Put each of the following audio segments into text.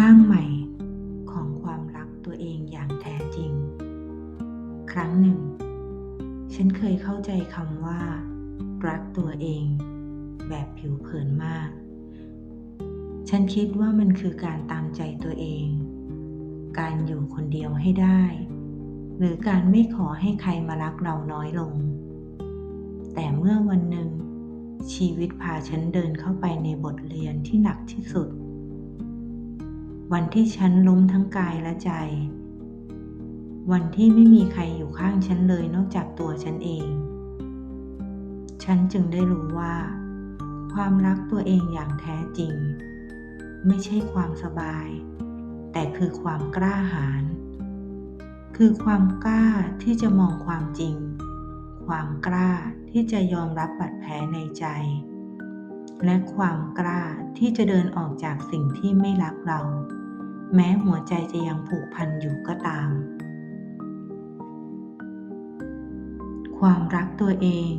ร่างใหม่ของความรักตัวเองอย่างแท้จริง ครั้งหนึ่ง ฉันเคยเข้าใจคำว่า รักตัวเอง แบบผิวเผินมาก ฉันคิดว่ามันคือการตามใจตัวเอง การอยู่คนเดียวให้ได้ หรือการไม่ขอให้ใครมารักเราน้อยลง แต่เมื่อวันหนึ่งชีวิตพาฉันเดินเข้าไปในบทเรียนที่หนักที่สุด วันที่ฉันล้มทั้งกายและใจ วันที่ไม่มีใครอยู่ข้างฉันเลยนอกจากตัวฉันเอง ฉันจึงได้รู้ว่า ความรักตัวเองอย่างแท้จริง ไม่ใช่ความสบาย แต่คือความกล้าหาญคือความกล้าที่จะมองความจริง ความกล้าที่จะยอมรับบาดแผลในใจ และความกล้าที่จะเดินออกจากสิ่งที่ไม่รักเรา แม้หัวใจจะยังผูกพันอยู่ก็ตาม ความรักตัวเอง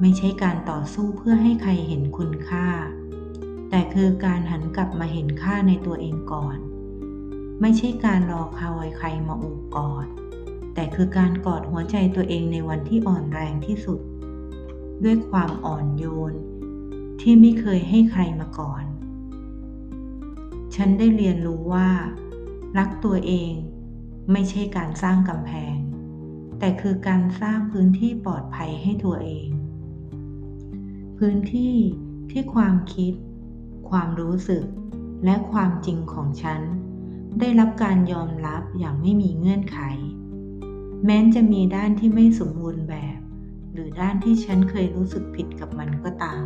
ไม่ใช่การต่อสู้เพื่อให้ใครเห็นคุณค่า แต่คือการหันกลับมาเห็นค่าในตัวเองก่อน ไม่ใช่การรอคอยใครมาอบกอด แต่คือการกอดหัวใจตัวเองในวันที่อ่อนแรงที่สุด ด้วยความอ่อนโยน ที่ไม่เคยให้ใครมาก่อน ฉันได้เรียนรู้ว่า รักตัวเองไม่ใช่การสร้างกำแพง แต่คือการสร้างพื้นที่ปลอดภัยให้ตัวเอง พื้นที่ที่ความคิด ความรู้สึก และความจริงของฉัน ได้รับการยอมรับอย่างไม่มีเงื่อนไข แม้จะมีด้านที่ไม่สมบูรณ์แบบ หรือด้านที่ฉันเคยรู้สึกผิดกับมันก็ตาม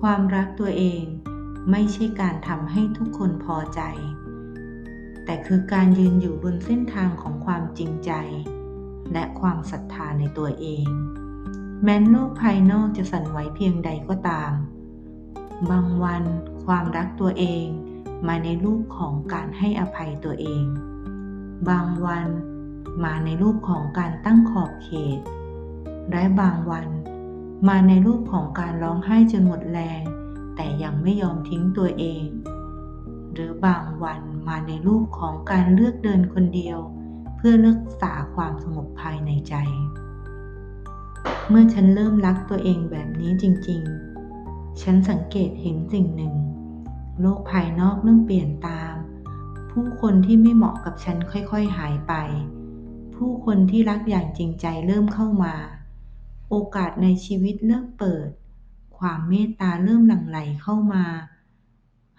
ความรักตัวเอง ไม่ใช่การทำให้ทุกคนพอใจ แต่คือการยืนอยู่บนเส้นทางของความจริงใจ และความศรัทธาในตัวเอง แม้โลกภายนอกจะสั่นไหวเพียงใดก็ตาม บางวันความรักตัวเองมาในรูปของการให้อภัยตัวเอง บางวันมาในรูปของการตั้งขอบเขต และบางวันมาในรูปของการร้องไห้จนหมดแรง แต่ยังไม่ยอมทิ้งตัวเอง หรือบางวันมาในรูปของการเลือกเดินคนเดียว เพื่อรักษาความสงบภายในใจ เมื่อฉันเริ่มรักตัวเองแบบนี้จริงๆ ฉันสังเกตเห็นสิ่งหนึ่ง โลกภายนอกเริ่มเปลี่ยนตาม ผู้คนที่ไม่เหมาะกับฉันค่อยๆหายไป ผู้คนที่รักอย่างจริงใจเริ่มเข้ามา โอกาสในชีวิตเริ่มเปิด ความเมตตาเริ่มหลั่งไหลเข้ามา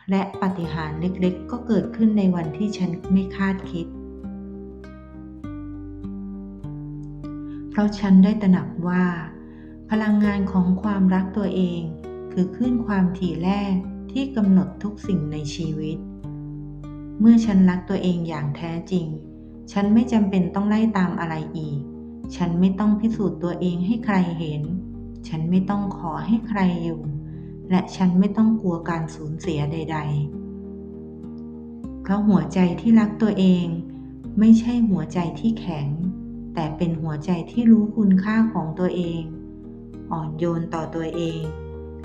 และปฏิหารเล็กๆ ก็เกิดขึ้นในวันที่ฉันไม่คาดคิด เพราะฉันได้ตระหนักว่า พลังงานของความรักตัวเอง คือคลื่นความถี่แรกที่กำหนดทุกสิ่งในชีวิต เมื่อฉันรักตัวเองอย่างแท้จริง ฉันไม่จำเป็นต้องไล่ตามอะไรอีก ฉันไม่ต้องพิสูจน์ตัวเองให้ใครเห็น ฉันไม่ต้องขอให้ใครอยู่ และฉันไม่ต้องกลัวการสูญเสียใด ๆ เพราะหัวใจที่รักตัวเอง ไม่ใช่หัวใจที่แข็ง แต่เป็นหัวใจที่รู้คุณค่าของตัวเอง อ่อนโยนต่อตัวเอง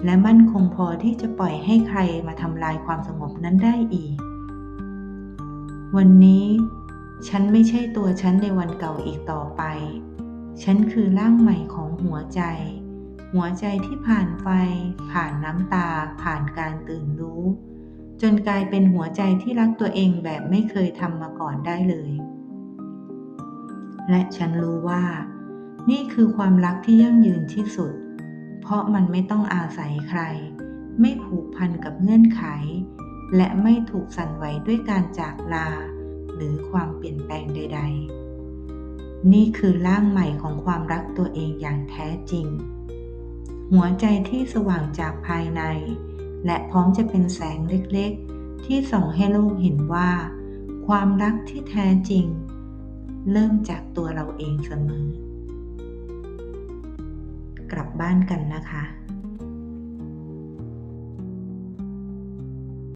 และมั่นคงพอที่จะปล่อยให้ใครมาทำลายความสงบนั้นได้อีก วันนี้ฉันไม่ใช่ตัวฉันในวันเก่าอีกต่อไป ฉันคือร่างใหม่ของหัวใจ หัวใจที่ผ่านไฟ ผ่านน้ำตา ผ่านการตื่นรู้ จนกลายเป็นหัวใจที่รักตัวเองแบบไม่เคยทำมาก่อนได้เลย และฉันรู้ว่า นี่คือความรักที่ยั่งยืนที่สุด เพราะมันไม่ต้องอาศัยใคร ไม่ผูกพันกับเงื่อนไข และไม่ถูกสั่นไหวด้วยการจากลา หรือความเปลี่ยนแปลงใด ๆ นี่คือร่างใหม่ของความรักตัวเองอย่างแท้จริง หัวใจที่สว่างจากภายใน และพร้อมจะเป็นแสงเล็กๆ ที่ส่องให้โลกเห็นว่า ความรักที่แท้จริง เริ่มจากตัวเราเองเสมอ กลับบ้านกันนะคะ